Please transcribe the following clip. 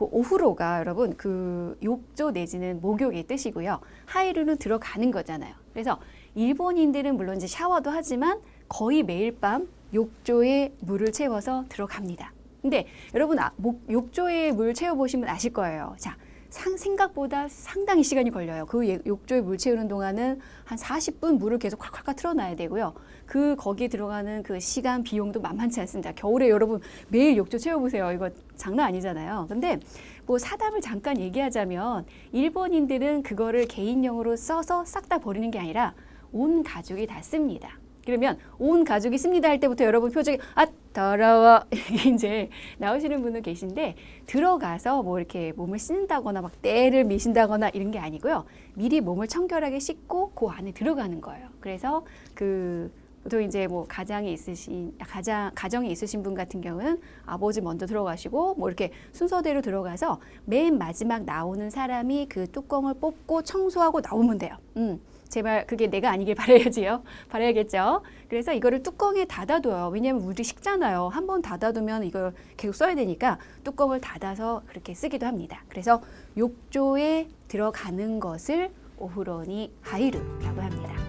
그 오후로가 여러분 그 욕조 내지는 목욕의 뜻이고요. 하이루는 들어가는 거잖아요. 그래서 일본인들은 물론 이제 샤워도 하지만 거의 매일 밤 욕조에 물을 채워서 들어갑니다. 근데 여러분 아, 목, 욕조에 물 채워보시면 아실 거예요. 자, 상, 생각보다 상당히 시간이 걸려요. 그 예- 욕조에 물 채우는 동안은 한 40분 물을 계속 콸콸콸 틀어놔야 되고요. 그 거기에 들어가는 그 시간 비용도 만만치 않습니다. 겨울에 여러분 매일 욕조 채워보세요. 이거 장난 아니잖아요. 근데 뭐 사담을 잠깐 얘기하자면 일본인들은 그거를 개인용으로 써서 싹 다 버리는 게 아니라 온 가족이 다 씁니다. 그러면 온 가족이 씁니다 할 때부터 여러분 표정이 아 더러워 이제 나오시는 분은 계신데 들어가서 뭐 이렇게 몸을 씻는다거나 막 때를 미신다거나 이런 게 아니고요 미리 몸을 청결하게 씻고 그 안에 들어가는 거예요. 그래서 그 보통 이제 뭐 가장이 있으신 가장 가정이 있으신 분 같은 경우는 아버지 먼저 들어가시고 뭐 이렇게 순서대로 들어가서 맨 마지막 나오는 사람이 그 뚜껑을 뽑고 청소하고 나오면 돼요. 음. 제발 그게 내가 아니길 바라야지요. 바라야겠죠. 그래서 이거를 뚜껑에 닫아둬요. 왜냐하면 우리 식잖아요. 한 번 닫아두면 이걸 계속 써야 되니까 뚜껑을 닫아서 그렇게 쓰기도 합니다. 그래서 욕조에 들어가는 것을 오후로니 하이루라고 합니다.